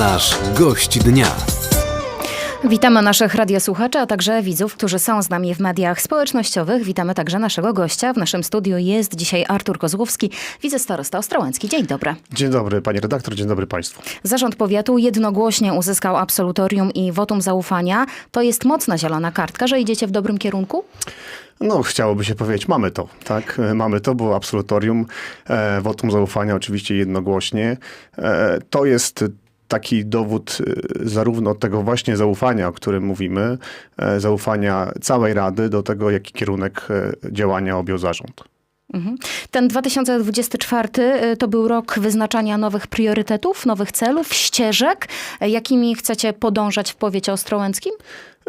Nasz gość dnia. Witamy naszych radiosłuchaczy, a także widzów, którzy są z nami w mediach społecznościowych. Witamy także naszego gościa. W naszym studiu jest dzisiaj Artur Kozłowski, wicestarosta ostrołęcki. Dzień dobry. Dzień dobry, pani redaktor, dzień dobry państwu. Zarząd powiatu jednogłośnie uzyskał absolutorium i wotum zaufania. To jest mocna zielona kartka, że idziecie w dobrym kierunku? No, chciałoby się powiedzieć, mamy to, tak? Mamy to, było absolutorium, e, wotum zaufania oczywiście jednogłośnie. E, to jest taki dowód e, zarówno tego właśnie zaufania, o którym mówimy, e, zaufania całej Rady do tego, jaki kierunek e, działania objął zarząd. Mhm. Ten 2024 y, to był rok wyznaczania nowych priorytetów, nowych celów, ścieżek, y, jakimi chcecie podążać w powiecie ostrołęckim?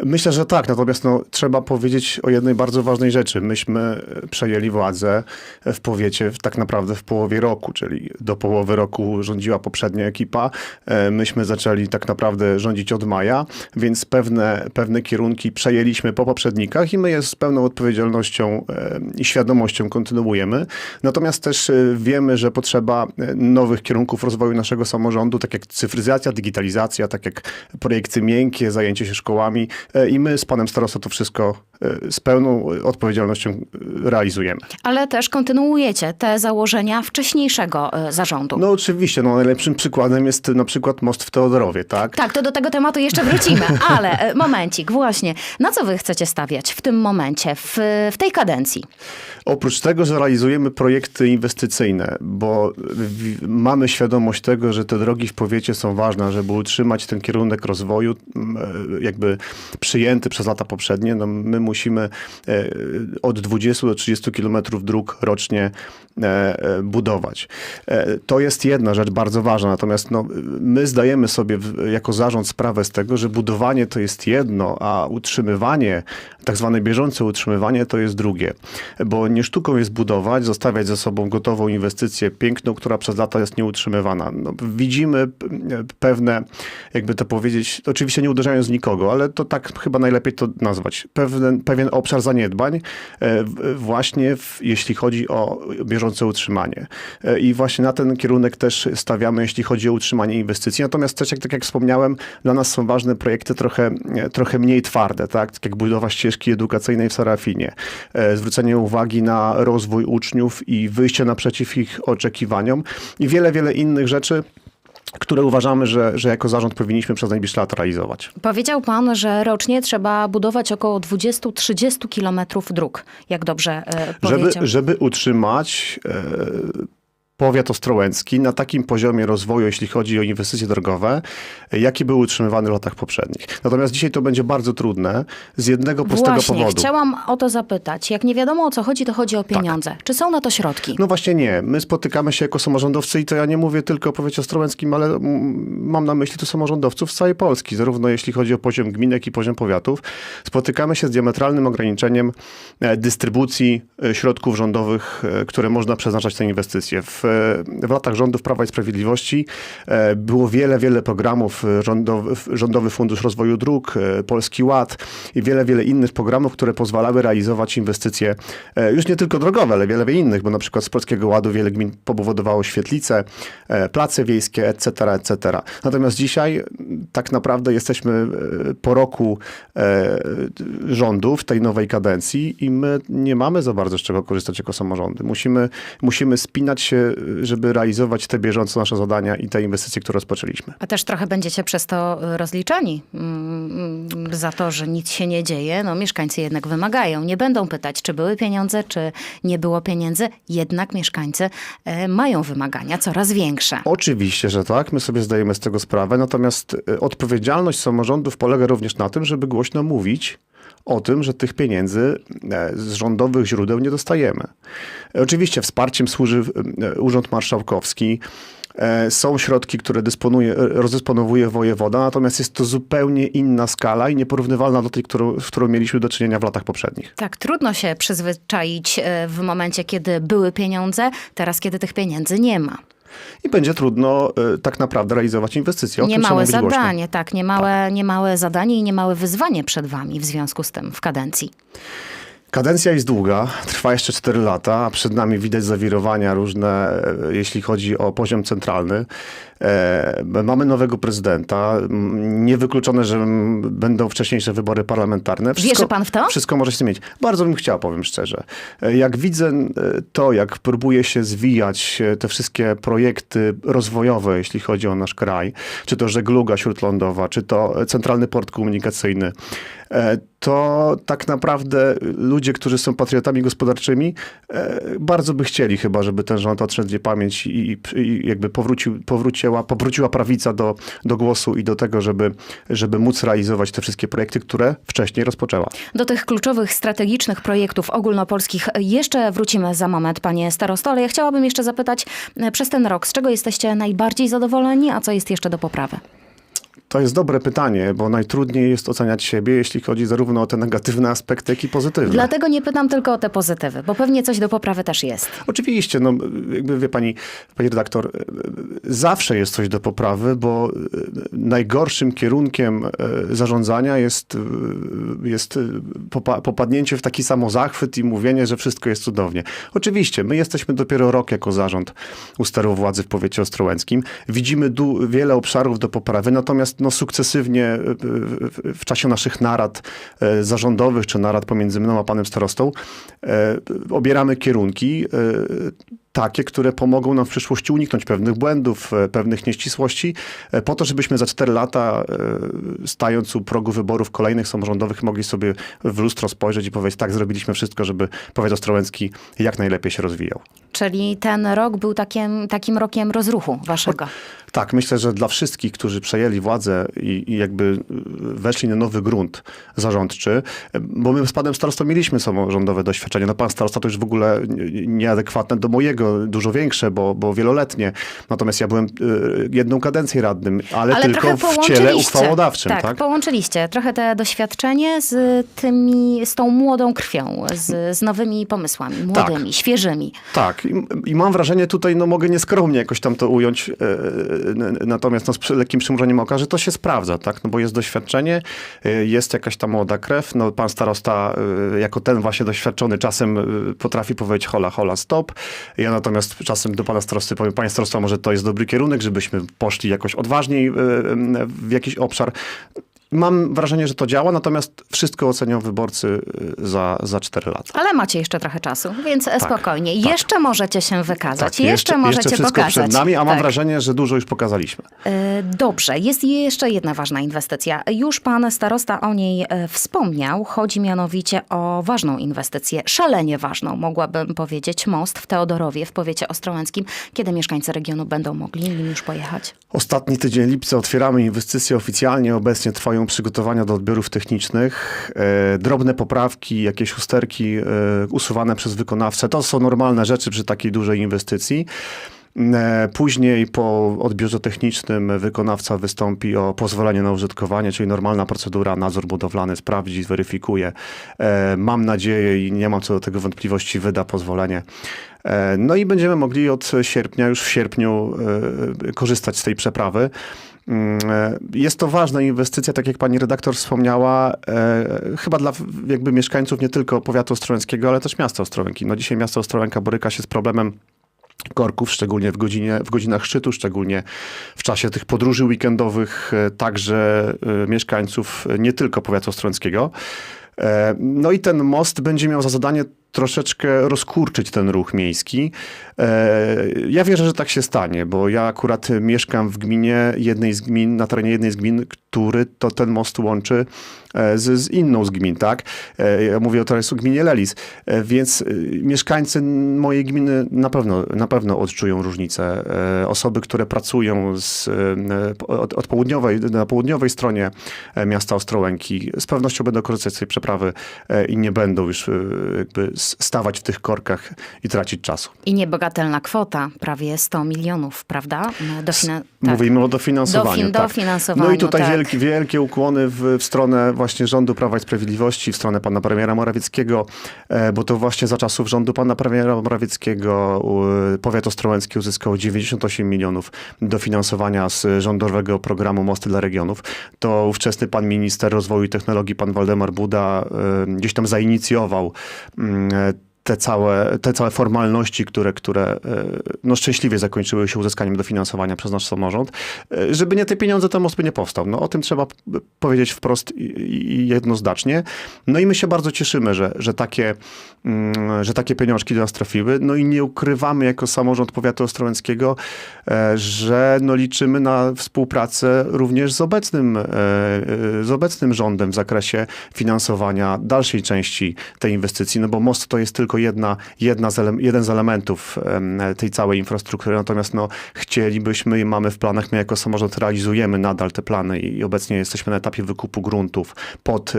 Myślę, że tak, natomiast no, trzeba powiedzieć o jednej bardzo ważnej rzeczy. Myśmy przejęli władzę w powiecie w, tak naprawdę w połowie roku, czyli do połowy roku rządziła poprzednia ekipa. E, Myśmy zaczęli tak naprawdę rządzić od maja, więc pewne, pewne kierunki przejęliśmy po poprzednikach i my je z pełną odpowiedzialnością e, i świadomością kontynuujemy. Natomiast też e, wiemy, że potrzeba nowych kierunków rozwoju naszego samorządu, tak jak cyfryzacja, digitalizacja, tak jak projekty miękkie, zajęcie się szkołami. E, I my z panem starostą to wszystko e, z pełną odpowiedzialnością e, realizujemy. Ale też kontynuujecie te założenia wcześniejszego zarządu. No oczywiście, no najlepszym przykładem jest na przykład most w Teodorowie, tak? Tak, to do tego tematu jeszcze wrócimy, ale momencik, właśnie. Na co wy chcecie stawiać w tym momencie, w, w tej kadencji? Oprócz tego, że realizujemy projekty inwestycyjne, bo w, mamy świadomość tego, że te drogi w powiecie są ważne, żeby utrzymać ten kierunek rozwoju, jakby przyjęty przez lata poprzednie, no my musimy e, od 20 do 30 kilometrów dróg rocznie e, e, budować. To jest jedna rzecz bardzo ważna, natomiast no, my zdajemy sobie jako zarząd sprawę z tego, że budowanie to jest jedno, a utrzymywanie, tak zwane bieżące utrzymywanie to jest drugie. Bo nie sztuką jest budować, zostawiać za sobą gotową inwestycję piękną, która przez lata jest nieutrzymywana. No, widzimy pewne, jakby to powiedzieć, oczywiście nie uderzając nikogo, ale to tak chyba najlepiej to nazwać. Pewien, pewien obszar zaniedbań e, właśnie w, jeśli chodzi o bieżące utrzymanie. E, I właśnie na ten kierunek też stawiamy, jeśli chodzi o utrzymanie inwestycji. Natomiast też, jak, tak jak wspomniałem, dla nas są ważne projekty trochę, e, trochę mniej twarde, tak? tak jak budowa ścieżki edukacyjnej w Serafinie, e, zwrócenie uwagi na rozwój uczniów i wyjście naprzeciw ich oczekiwaniom i wiele, wiele innych rzeczy, które uważamy, że, że jako zarząd powinniśmy przez najbliższe lata realizować. Powiedział pan, że rocznie trzeba budować około 20-30 kilometrów dróg, jak dobrze e, Żeby, powiedział. żeby utrzymać e, powiat ostrołęcki na takim poziomie rozwoju, jeśli chodzi o inwestycje drogowe, jaki był utrzymywany w latach poprzednich. Natomiast dzisiaj to będzie bardzo trudne z jednego prostego Właśnie, powodu. chciałam o to zapytać. Jak nie wiadomo o co chodzi, to chodzi o pieniądze. Czy są na to środki? No właśnie nie. My spotykamy się jako samorządowcy i to ja nie mówię tylko o powiecie ostrołęckim, ale mam na myśli tu samorządowców z całej Polski, zarówno jeśli chodzi o poziom gmin, jak i poziom powiatów. Spotykamy się z diametralnym ograniczeniem e, dystrybucji e, środków rządowych, e, które można przeznaczać na inwestycje. W, w latach rządów Prawa i Sprawiedliwości e, było wiele, wiele programów, e, rządowy, rządowy Fundusz Rozwoju Dróg, e, Polski Ład i wiele, wiele innych programów, które pozwalały realizować inwestycje już nie tylko drogowe, ale wiele, wiele innych, bo na przykład z Polskiego Ładu wiele gmin pobudowało świetlice, place wiejskie, etc., etc. Natomiast dzisiaj tak naprawdę jesteśmy po roku rządów tej nowej kadencji i my nie mamy za bardzo z czego korzystać jako samorządy. Musimy, musimy spinać się, żeby realizować te bieżące nasze zadania i te inwestycje, które rozpoczęliśmy. A też trochę będziecie przez to y, rozliczani mm, mm, za to, że nic się nie dzieje. No, mieszkańcy jednak wymagają. Nie będą pytać, czy były pieniądze, czy nie było pieniędzy. Jednak mieszkańcy e, mają wymagania coraz większe. Oczywiście, że tak, my sobie zdajemy z tego sprawę, natomiast e, odpowiedzialność samorządów polega również na tym, żeby głośno mówić o tym, że tych pieniędzy e, z rządowych źródeł nie dostajemy. Oczywiście wsparciem służy e, Urząd Marszałkowski. E, Są środki, które dysponuje, rozdysponowuje wojewoda, natomiast jest to zupełnie inna skala i nieporównywalna do tej, którą, z którą mieliśmy do czynienia w latach poprzednich. Tak, trudno się przyzwyczaić w momencie, kiedy były pieniądze, teraz, kiedy tych pieniędzy nie ma. I będzie trudno e, tak naprawdę realizować inwestycje. O tym trzeba Niemałe mówić głośno. zadanie, tak, niemałe, niemałe zadanie i niemałe wyzwanie przed wami w związku z tym w kadencji. Kadencja jest długa, trwa jeszcze 4 lata, a przed nami widać zawirowania różne, e, jeśli chodzi o poziom centralny. E, Mamy nowego prezydenta. Niewykluczone, że będą wcześniejsze wybory parlamentarne. Wierzy pan w to? Wszystko może się zmienić. Bardzo bym chciał, powiem szczerze. E, Jak widzę e, to, jak próbuje się zwijać te wszystkie projekty rozwojowe, jeśli chodzi o nasz kraj, czy to żegluga śródlądowa, czy to centralny port komunikacyjny, to tak naprawdę ludzie, którzy są patriotami gospodarczymi, bardzo by chcieli chyba, żeby ten rząd odszedł w pamięć i, i jakby powrócił, powróciła, prawica do, do głosu i do tego, żeby, żeby móc realizować te wszystkie projekty, które wcześniej rozpoczęła. Do tych kluczowych, strategicznych projektów ogólnopolskich jeszcze wrócimy za moment, panie starosto, ale ja chciałabym jeszcze zapytać e, przez ten rok, z czego jesteście najbardziej zadowoleni, a co jest jeszcze do poprawy? To jest dobre pytanie, bo najtrudniej jest oceniać siebie, jeśli chodzi zarówno o te negatywne aspekty, jak i pozytywne. Dlatego nie pytam tylko o te pozytywy, bo pewnie coś do poprawy też jest. Oczywiście, no jakby wie pani, pani redaktor, zawsze jest coś do poprawy, bo e, najgorszym kierunkiem e, zarządzania jest, e, jest popa- popadnięcie w taki samozachwyt i mówienie, że wszystko jest cudownie. Oczywiście, my jesteśmy dopiero rok jako zarząd u steru władzy w powiecie ostrołęckim. Widzimy wiele obszarów do poprawy, natomiast no, sukcesywnie e, w, czasie naszych narad e, zarządowych, czy narad pomiędzy mną a panem starostą, e, obieramy kierunki takie, które pomogą nam w przyszłości uniknąć pewnych błędów, pewnych nieścisłości, po to, żebyśmy za 4 lata, stając u progu wyborów kolejnych samorządowych, mogli sobie w lustro spojrzeć i powiedzieć, tak, zrobiliśmy wszystko, żeby powiat ostrołęcki jak najlepiej się rozwijał. Czyli ten rok był takim, takim rokiem rozruchu waszego. Tak, myślę, że dla wszystkich, którzy przejęli władzę i, i jakby weszli na nowy grunt zarządczy, bo my z panem starostą mieliśmy samorządowe doświadczenie. No pan starosta to już w ogóle nie- nieadekwatne do mojego, dużo większe, bo, bo wieloletnie. Natomiast ja byłem y, jedną kadencję radnym, ale, Ale tylko w ciele uchwałodawczym, tak? tak, połączyliście trochę te doświadczenie z tymi, z tą młodą krwią, z, z nowymi pomysłami, młodymi, świeżymi. Tak, i, mam wrażenie tutaj, no mogę nieskromnie jakoś tam to ująć, e, natomiast no, z lekkim przymrużeniem oka, że to się sprawdza, tak, no bo jest doświadczenie, e, jest jakaś tam młoda krew, no pan starosta e, jako ten właśnie doświadczony czasem potrafi powiedzieć hola, hola, stop, ja natomiast czasem do pana starosty powiem, panie starosta, może to jest dobry kierunek, żebyśmy poszli jakoś odważniej w jakiś obszar. Mam wrażenie, że to działa, natomiast wszystko ocenią wyborcy e, za, za 4 lata. Ale macie jeszcze trochę czasu, więc e, spokojnie. Jeszcze możecie się wykazać, Tak, jeszcze, możecie jeszcze wszystko pokazać. przed nami, a mam Tak. wrażenie, że dużo już pokazaliśmy. E, Dobrze, jest jeszcze jedna ważna inwestycja. Już pan starosta o niej e, wspomniał. Chodzi mianowicie o ważną inwestycję, szalenie ważną, mogłabym powiedzieć, most w Teodorowie w powiecie ostrołęckim. Kiedy mieszkańcy regionu będą mogli nim już pojechać? Ostatni tydzień lipca otwieramy inwestycje oficjalnie. Obecnie trwają przygotowania do odbiorów technicznych. E, drobne poprawki, jakieś usterki e, usuwane przez wykonawcę. To są normalne rzeczy przy takiej dużej inwestycji. E, Później po odbiorze technicznym wykonawca wystąpi o pozwolenie na użytkowanie, czyli normalna procedura, nadzór budowlany sprawdzi, zweryfikuje. Mam nadzieję i nie mam co do tego wątpliwości, wyda pozwolenie. No i będziemy mogli od sierpnia, już w sierpniu korzystać z tej przeprawy. Jest to ważna inwestycja, tak jak pani redaktor wspomniała, e, chyba dla jakby mieszkańców nie tylko powiatu ostrołęckiego, ale też miasta Ostrołęki. No dzisiaj miasto Ostrołęka boryka się z problemem korków, szczególnie w, godzinie, w godzinach szczytu, szczególnie w czasie tych podróży weekendowych, e, także e, mieszkańców nie tylko powiatu ostrołęckiego. No i ten most będzie miał za zadanie troszeczkę rozkurczyć ten ruch miejski. E, Ja wierzę, że tak się stanie, bo ja akurat mieszkam w gminie jednej z gmin, na terenie jednej z gmin, który to ten most łączy z, z inną z gmin, tak? E, Ja mówię o teraz o gminie Lelis, E, więc e, mieszkańcy mojej gminy na pewno, na pewno odczują różnicę. E, Osoby, które pracują z, e, od, od południowej, na południowej stronie e, miasta Ostrołęki z pewnością będą korzystać z tej przeprawy e, i nie będą już e, jakby stawać w tych korkach i tracić czasu. I niebagatelna kwota, prawie 100 milionów, prawda? Dofina- tak. Mówimy o dofinansowaniu. Dofin- tak. dofinansowaniu, No i tutaj tak. wielkie, wielkie ukłony w, w stronę właśnie rządu Prawa i Sprawiedliwości, w stronę pana premiera Morawieckiego, e, bo to właśnie za czasów rządu pana premiera Morawieckiego powiat ostrołęcki uzyskał 98 milionów dofinansowania z rządowego programu Mosty dla Regionów. To ówczesny pan minister rozwoju i technologii, pan Waldemar Buda, e, gdzieś tam zainicjował mm, te całe, te całe formalności, które, które e, no, szczęśliwie zakończyły się uzyskaniem dofinansowania przez nasz samorząd, e, żeby nie te pieniądze, ten most by nie powstał. No, o tym trzeba powiedzieć wprost i, jednoznacznie. No i my się bardzo cieszymy, że, że, takie, mm, że takie pieniążki do nas trafiły. No i nie ukrywamy jako samorząd powiatu ostrołęckiego, e, że no, liczymy na współpracę również z obecnym, z obecnym rządem w zakresie finansowania dalszej części tej inwestycji, no bo most to jest tylko jedna, jedna z ele- jeden z elementów em, tej całej infrastruktury, natomiast no, chcielibyśmy i mamy w planach, my jako samorząd realizujemy nadal te plany i obecnie jesteśmy na etapie wykupu gruntów pod e,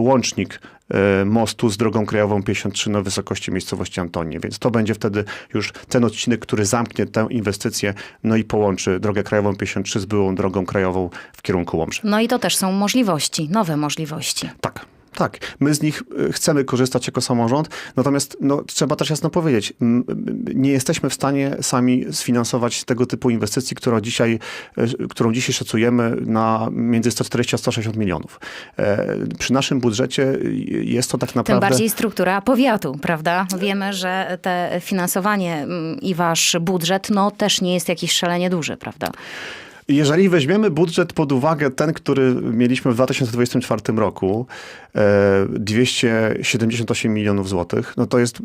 łącznik e, mostu z drogą krajową 53 na wysokości miejscowości Antonie, więc to będzie wtedy już ten odcinek, który zamknie tę inwestycję, no i połączy drogę krajową 53 z byłą drogą krajową w kierunku Łomży. No i to też są możliwości, nowe możliwości. Tak. Tak, my z nich y, chcemy korzystać jako samorząd, natomiast no, trzeba też jasno powiedzieć, nie jesteśmy w stanie sami sfinansować tego typu inwestycji, którą dzisiaj, y, którą dzisiaj szacujemy na między 140 a 160 milionów. E, Przy naszym budżecie jest to tak Tym naprawdę... bardziej struktura powiatu, prawda? Wiemy, że te finansowanie i wasz budżet, no też nie jest jakiś szalenie duży, prawda? Jeżeli weźmiemy budżet pod uwagę, ten, który mieliśmy w 2024 roku, e, 278 milionów złotych, no to jest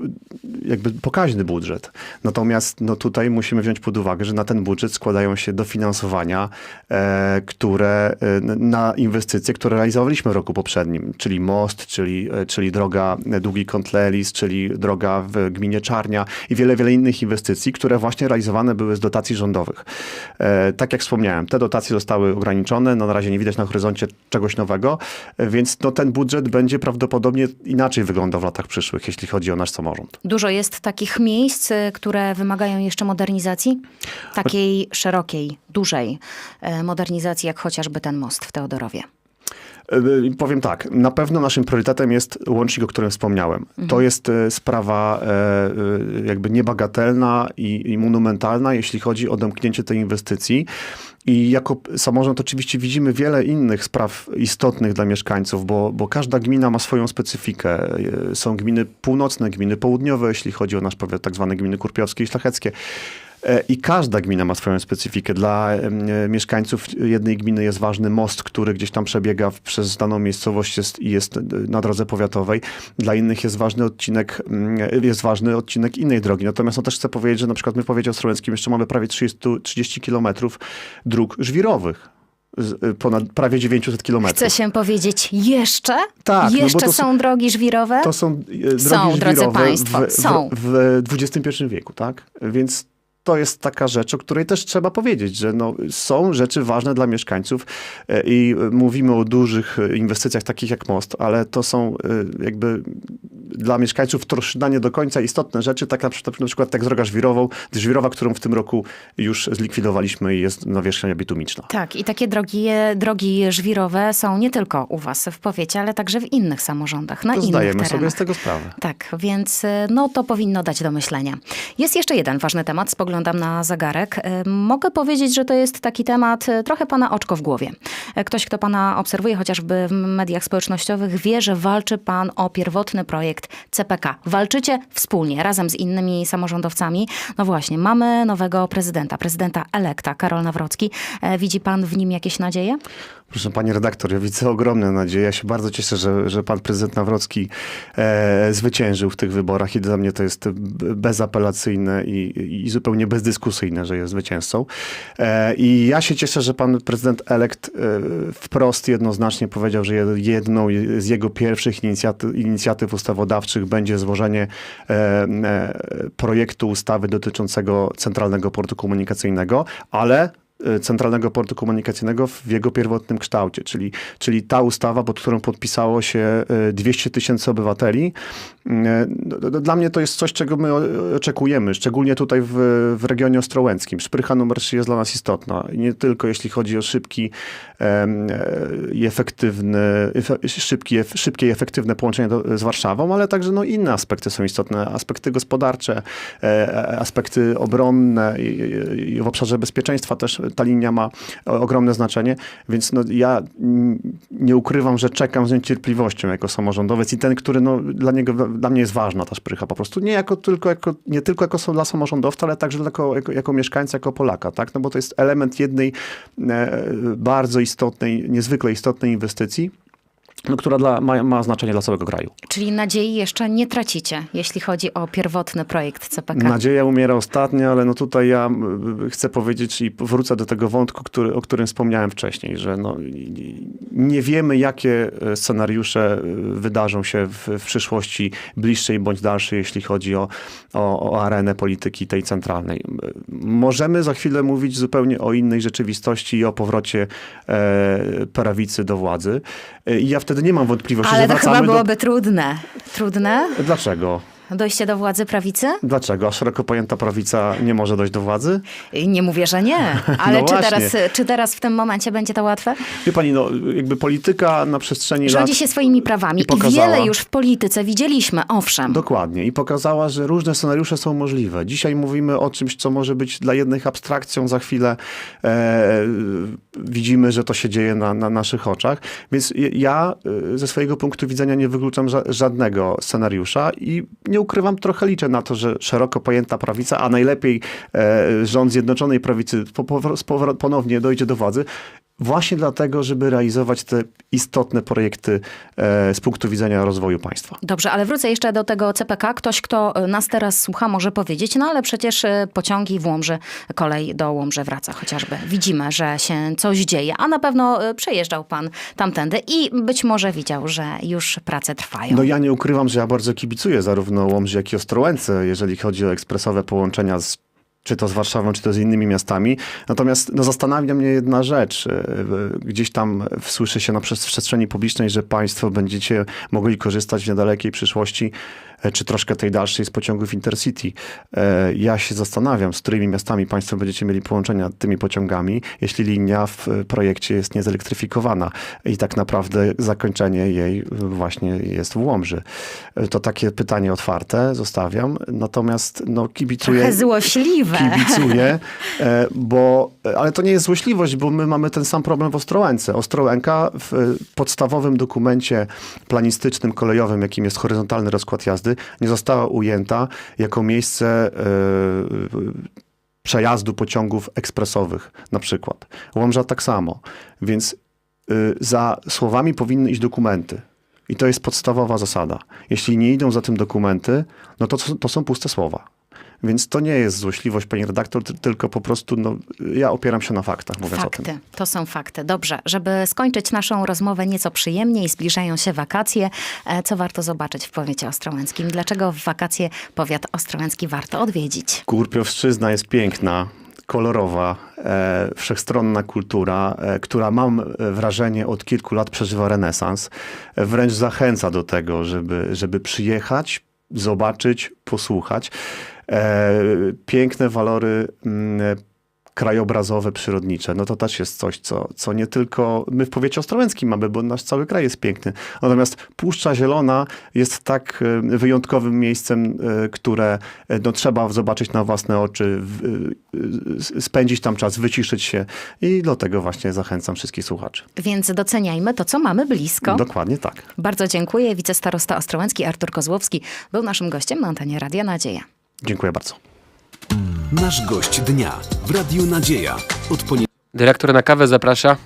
jakby pokaźny budżet. Natomiast no tutaj musimy wziąć pod uwagę, że na ten budżet składają się dofinansowania, e, które e, na inwestycje, które realizowaliśmy w roku poprzednim, czyli most, czyli, e, czyli droga Długi Kątlelis, czyli droga w gminie Czarnia i wiele, wiele innych inwestycji, które właśnie realizowane były z dotacji rządowych. E, tak jak wspomniałem, te dotacje zostały ograniczone, no na razie nie widać na horyzoncie czegoś nowego, więc no ten budżet będzie prawdopodobnie inaczej wyglądał w latach przyszłych, jeśli chodzi o nasz samorząd. Dużo jest takich miejsc, y, które wymagają jeszcze modernizacji? Takiej szerokiej, dużej e, modernizacji, jak chociażby ten most w Teodorowie. E, Powiem tak, na pewno naszym priorytetem jest łącznik, o którym wspomniałem. To jest e, sprawa e, e, jakby niebagatelna i, i monumentalna, jeśli chodzi o domknięcie tej inwestycji. I jako samorząd oczywiście widzimy wiele innych spraw istotnych dla mieszkańców, bo, bo każda gmina ma swoją specyfikę. Są gminy północne, gminy południowe, jeśli chodzi o nasz powiat, tak zwane gminy kurpiowskie i szlacheckie. E, I każda gmina ma swoją specyfikę. Dla e, mieszkańców jednej gminy jest ważny most, który gdzieś tam przebiega przez daną miejscowość jest, i jest e, na drodze powiatowej. Dla innych jest ważny odcinek, mm, jest ważny odcinek innej drogi. Natomiast no, też chcę powiedzieć, że na przykład my w powiecie ostrołęckim jeszcze mamy prawie 30, 30 kilometrów dróg żwirowych. Ponad prawie 900 kilometrów. Chce się powiedzieć jeszcze? Tak, no Jeszcze to są są- drogi żwirowe? To są drogi Są, drodzy żwirowe państwo, w, są. W, w XXI wieku, tak? Więc to jest taka rzecz, o której też trzeba powiedzieć, że no, są rzeczy ważne dla mieszkańców e, i mówimy o dużych e, inwestycjach takich jak most, ale to są e, jakby dla mieszkańców Toroszyna nie do końca istotne rzeczy, tak na przykład, na przykład tak z droga żwirowa, żwirowa, którą w tym roku już zlikwidowaliśmy i jest nawierzchnia bitumiczna. Tak, i takie drogi, drogi żwirowe są nie tylko u was w powiecie, ale także w innych samorządach, na To innych zdajemy terenach. sobie z tego sprawę. Tak, więc no to powinno dać do myślenia. Jest jeszcze jeden ważny temat, spoglądam na zegarek. Y, Mogę powiedzieć, że to jest taki temat y, trochę pana oczko w głowie. Y, Ktoś, kto pana obserwuje chociażby w mediach społecznościowych, wie, że walczy pan o pierwotny projekt CPK. Walczycie wspólnie, razem z innymi samorządowcami. No właśnie, mamy nowego prezydenta, prezydenta elekta, Karol Nawrocki. E, Widzi pan w nim jakieś nadzieje? Proszę pani redaktor, ja widzę ogromne nadzieje. Ja się bardzo cieszę, że, że pan prezydent Nawrocki e, zwyciężył w tych wyborach i dla mnie to jest bezapelacyjne i, i zupełnie bezdyskusyjne, że jest zwycięzcą. E, I ja się cieszę, że pan prezydent elekt e, wprost jednoznacznie powiedział, że jed- jedną z jego pierwszych inicjatyw, ustawodawczych będzie złożenie e, e, projektu ustawy dotyczącego Centralnego Portu Komunikacyjnego, ale Centralnego Portu Komunikacyjnego w jego pierwotnym kształcie, czyli, czyli ta ustawa, pod którą podpisało się e, 200 tysięcy obywateli E, no, no, Dla mnie to jest coś, czego my oczekujemy, szczególnie tutaj w, w regionie ostrołęckim. Szprycha numer 3 jest dla nas istotna. Nie tylko jeśli chodzi o szybki e, i efektywny, efe- szybki, szybkie i efektywne połączenie do, z Warszawą, ale także no, inne aspekty są istotne. Aspekty gospodarcze, e, aspekty obronne i, i- w obszarze bezpieczeństwa też ta linia ma ogromne znaczenie, więc no, ja nie ukrywam, że czekam z niecierpliwością jako samorządowiec i ten, który no, dla niego, dla mnie jest ważna ta szprycha po prostu. Nie, jako, tylko, jako, nie tylko jako dla samorządowca, ale także jako, jako, jako mieszkańca, jako Polaka, tak? No bo to jest element jednej e, bardzo istotnej, niezwykle istotnej inwestycji, która dla, ma, ma znaczenie dla całego kraju. Czyli nadziei jeszcze nie tracicie, jeśli chodzi o pierwotny projekt CPK. Nadzieja umiera ostatnia, ale no tutaj ja chcę powiedzieć i wrócę do tego wątku, który, o którym wspomniałem wcześniej, że no, nie wiemy, jakie e, scenariusze y, wydarzą się w, w przyszłości bliższej bądź dalszej, jeśli chodzi o, o, o arenę polityki tej centralnej. Możemy za chwilę mówić zupełnie o innej rzeczywistości i o powrocie e, prawicy do władzy. E, ja wtedy nie mam wątpliwości, Ale że to wracamy chyba do... byłoby trudne. Trudne? Dlaczego? Dojście do władzy prawicy? Dlaczego? A szeroko pojęta prawica nie może dojść do władzy? Nie mówię, że nie, ale No czy, właśnie. teraz, czy teraz w tym momencie będzie to łatwe? Wie pani, no jakby polityka na przestrzeni Rządzi lat... się swoimi prawami i i, pokazała- wiele już w polityce widzieliśmy, owszem. Dokładnie. I pokazała, że różne scenariusze są możliwe. Dzisiaj mówimy o czymś, co może być dla jednych abstrakcją, za chwilę e, widzimy, że to się dzieje na, na naszych oczach. Więc ja e, ze swojego punktu widzenia nie wykluczam ża- żadnego scenariusza i nie ukrywam, trochę liczę na to, że szeroko pojęta prawica, a najlepiej e, rząd Zjednoczonej Prawicy po, po, ponownie dojdzie do władzy. Właśnie dlatego, żeby realizować te istotne projekty e, z punktu widzenia rozwoju państwa. Dobrze, ale wrócę jeszcze do tego CPK. Ktoś, kto nas teraz słucha, może powiedzieć, no ale przecież y, pociągi w Łomży, kolej do Łomży wraca chociażby. Widzimy, że się coś dzieje, a na pewno y, przejeżdżał pan tamtędy i być może widział, że już prace trwają. No ja nie ukrywam, że ja bardzo kibicuję zarówno Łomży, jak i Ostrołęce, jeżeli chodzi o ekspresowe połączenia z czy to z Warszawą, czy to z innymi miastami. Natomiast no, zastanawia mnie jedna rzecz. E, Gdzieś tam słyszy się na przestrzeni publicznej, że państwo będziecie mogli korzystać w niedalekiej przyszłości, czy troszkę tej dalszej z pociągów Intercity. E, Ja się zastanawiam, z którymi miastami państwo będziecie mieli połączenia tymi pociągami, jeśli linia w e, projekcie jest niezelektryfikowana i tak naprawdę zakończenie jej e, właśnie jest w Łomży. E, To takie pytanie otwarte zostawiam. Natomiast no, kibicuję Trochę złośliwe. kibicuję, e, bo, ale to nie jest złośliwość, bo my mamy ten sam problem w Ostrołęce. Ostrołęka w e, podstawowym dokumencie planistycznym, kolejowym, jakim jest horyzontalny rozkład jazdy, nie została ujęta jako miejsce e, przejazdu pociągów ekspresowych na przykład. Łomża tak samo. Więc y, za słowami powinny iść dokumenty. I to jest podstawowa zasada. Jeśli nie idą za tym dokumenty, no to, to są puste słowa. Więc to nie jest złośliwość, pani redaktor, ty- tylko po prostu no, ja opieram się na faktach, mówiąc o tym. Fakty, to są fakty. Dobrze, żeby skończyć naszą rozmowę nieco przyjemniej, zbliżają się wakacje. E, Co warto zobaczyć w powiecie ostrołęckim? Dlaczego w wakacje powiat ostrołęcki warto odwiedzić? Kurpiowszczyzna jest piękna, kolorowa, e, wszechstronna kultura, e, która mam wrażenie od kilku lat przeżywa renesans. E, wręcz zachęca do tego, żeby, żeby przyjechać, zobaczyć, posłuchać. E, piękne walory mm, krajobrazowe, przyrodnicze. No to też jest coś, co, co nie tylko my w powiecie ostrołęckim mamy, bo nasz cały kraj jest piękny. Natomiast Puszcza Zielona jest tak e, wyjątkowym miejscem, e, które no, trzeba zobaczyć na własne oczy, spędzić tam czas, wyciszyć się i do tego właśnie zachęcam wszystkich słuchaczy. Więc doceniajmy to, co mamy blisko. Dokładnie tak. Bardzo dziękuję. Wicestarosta ostrołęcki Artur Kozłowski był naszym gościem na antenie Radia Nadzieja. Dziękuję bardzo. Nasz gość dnia w Radiu Nadzieja. Od poniedziałku Dyrektor na kawę zaprasza.